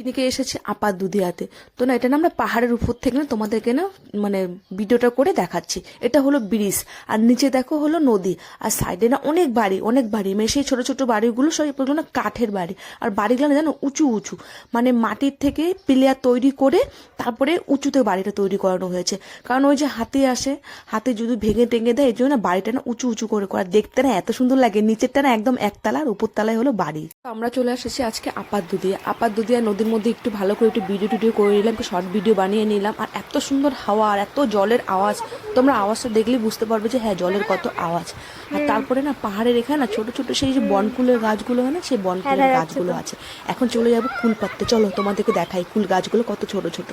পিকনিকে এসেছি আপার দুধিয়াতে। তো না, এটা না আমরা পাহাড়ের উপর থেকে না তোমাদেরকে না মানে ভিডিওটা করে দেখাচ্ছি। এটা হলো ব্রিজ, আর নিচে দেখো হলো নদী, আর সাইডে না অনেক বাড়ি অনেক বাড়ি। মানে সেই ছোটো ছোট বাড়িগুলো সব এগুলো না কাঠের বাড়ি, আর বাড়িগুলো না জানো উঁচু উঁচু। মানে মাটির থেকে পিলিয়ার তৈরি করে তারপরে উঁচুতে বাড়িটা তৈরি করানো হয়েছে। কারণ ওই যে হাতি আসে, হাতে যদি ভেঙে টেঙে দেয়, এই জন্য না বাড়িটা না উঁচু উঁচু করে করা। দেখতে না এত সুন্দর লাগে, নিচেরটা না একদম একতলা আর উপর তলায় হলো বাড়ি। আমরা চলে এসেছি আজকে আপার দুদিয়া আপার দুদিয়া নদীর মধ্যে একটু ভালো করে একটু ভিডিও টিডিও করে নিলাম একটু শর্ট ভিডিও বানিয়ে নিলাম। আর এত সুন্দর হাওয়া আর এত জলের আওয়াজ তোমরা আওয়াজটা দেখলেই বুঝতে পারবে যে হ্যাঁ জলের কত আওয়াজ। আর তারপরে না পাহাড়ের এখানে না ছোট ছোট সেই যে বনকুলের গাছগুলো হয় না সেই বনকুলের গাছগুলো আছে। এখন চলে যাব কুল পাততে চলো তোমাদেরকে দেখাই কুল গাছগুলো কত ছোট ছোট।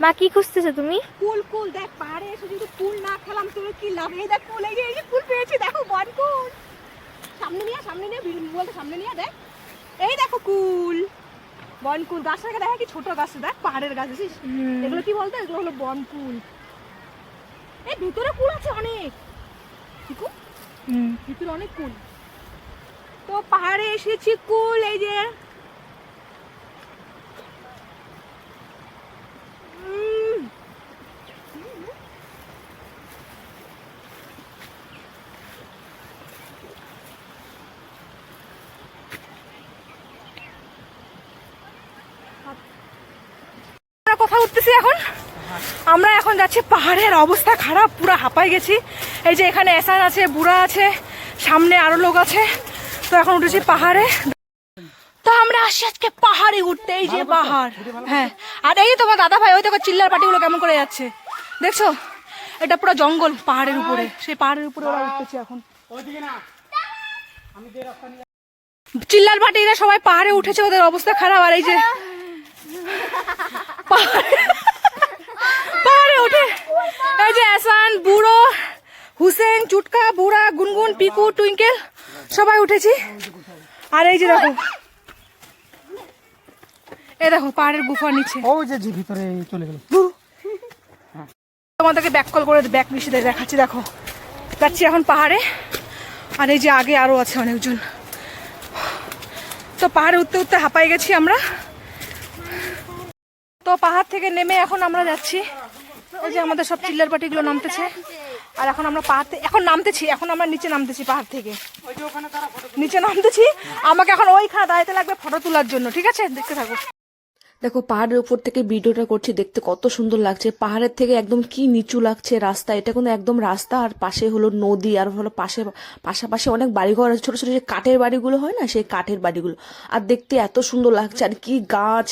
মা কি খুঁজতেছো তুমি? কুল কুল দেখ পাহাড়ে এসে যদি কুল না খেলাম তোর কি লাভ? এই দেখ কুল এই যে কুল পেয়েছি দেখো বন কুল সামনে নিয়ে সামনে নিয়ে বলতে সামনে নিয়ে দেখ। এই দেখো কুল। বনকুল গাছটাকে দেখা কি ছোট গাছ দেখ পাহাড়ের গাছ আছিস এগুলো কি বলতো? এগুলো হলো বনকুল। এই ভিতরে কুল আছে অনেক। ঠিক ভিতরে অনেক কুল। তো পাহাড়ে এসেছি কুল এই যে উঠতেছি এখন। আমরা এখন যাচ্ছি পাহাড়ের অবস্থা খারাপ পুরো হাঁপাই গেছি। এই যে এখানে এসান আছে বুড়া আছে সামনে আরও লোক আছে। তো এখন উঠেছি পাহাড়ে। তো আমরা আসি আজকে পাহাড়ে উঠতে এই যে পাহাড়। হ্যাঁ। আর এই তোমার দাদা ভাই ওই দেখো চিল্লার পাটিগুলো কেমন করে যাচ্ছে। দেখছ? এটা পুরো জঙ্গল পাহাড়ের উপরে। সেই পাহাড়ের উপরে ওরা উঠতেছে এখন। চিল্লার পাটিরা সবাই পাহাড়ে উঠেছে ওদের অবস্থা খারাপ। আর এই যে পাহাড়ে উঠে এই যে এসান বুড়ো হুসেন চুটকা বুড়া গুনগুন পিকু টুইঙ্কেল সবাই উঠেছি। আর এই যে দেখো এই দেখো পাহাড়ের গুফা নিচে। ওই যে যে ভিতরে চলে গেল। তোমাদেরকে ব্যাক কল করে ব্যাক মিশে দেখাচ্ছি দেখো। যাচ্ছি এখন পাহাড়ে। আর এই যে আগে আরও আছে অনেকজন। তো পাহাড়ে উঠতে উঠতে হাঁপাই গেছি আমরা। তো পাহাড় থেকে নেমে এখন আমরা যাচ্ছি। ওই যে আমাদের সব চিল্লার পাটিগুলো নামতেছে। আর এখন আমরা পাহাড় থেকে এখন নামতেছি, এখন আমরা নিচে নামতেছি পাহাড় থেকে। নিচে নামতেছি, আমাকে এখন ওই ওইখানে দাঁড়াতে লাগবে ফটো তোলার জন্য, ঠিক আছে? দেখতে থাকো। দেখো, পাহাড়ের উপর থেকে ভিডিওটা করছি, দেখতে কত সুন্দর লাগছে। পাহাড়ের থেকে একদম কি নিচু লাগছে রাস্তা, এটা কিন্তু একদম রাস্তা, আর পাশে হলো নদী, আর হলো পাশে, পাশাপাশি অনেক বাড়িঘর আছে, ছোট, ছোটো, যে কাঠের বাড়িগুলো হয় না, সেই কাঠের বাড়িগুলো। আর দেখতে এত সুন্দর লাগছে, আর কি গাছ,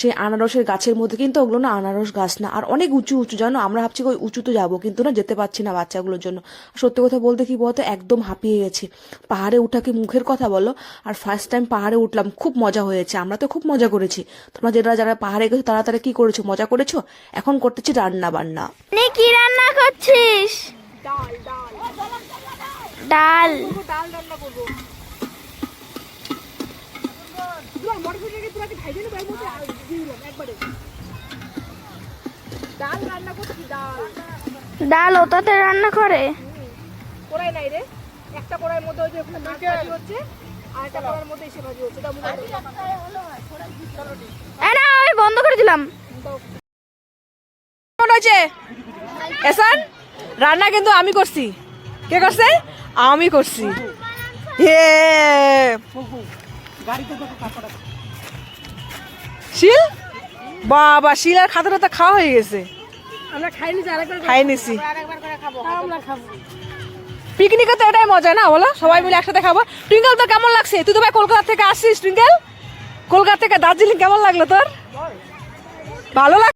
সেই আনারসের গাছের মধ্যে, কিন্তু ওগুলো না আনারস গাছ না, আর অনেক উঁচু উঁচু, জানো? আমরা ভাবছি ওই উঁচুতে যাব, কিন্তু না, যেতে পারছি না বাচ্চাগুলোর জন্য। সত্যি কথা বলতে কি বলতো, একদম হাঁপিয়ে গেছি। পাহাড়ে উঠা কি মুখের কথা বলো? আর ফার্স্ট টাইম পাহাড়ে উঠলাম, খুব মজা হয়েছে, আমরা তো খুব মজা করেছি। তোমরা যারা যারা পাহাড়ে গেছো তারা তারা কি করেছ? মজা করেছ? এখন করতেছি রান্না বান্না নে কি রান্না করছিস? ডাল। ডাল রান্না করব ওটাতে রান্না করে। কড়াই নাই রে। একটা কড়াইয়ের মধ্যে ওই যে ওখানে মাছ হচ্ছে। আমি বন্ধ করে দিলাম। কেমন হয়েছে এসান রান্না কিন্তু আমি করছি। কে করছে? আমি করছি। হে শিল? বাবা শিল আর খাতাটা তো খাওয়া হয়ে গেছে। আমরা খাইনি খাই নিছি পিকনিকে তো এটাই মজা না, বলো? সবাই মিলে একসাথে খাব। টুইঙ্কেল তো কেমন লাগছে? তুই তো ভাই কলকাতা থেকে আসছিস টুইঙ্কেল কলকাতা থেকে দার্জিলিং কেমন লাগল তোর? ভালো লাগ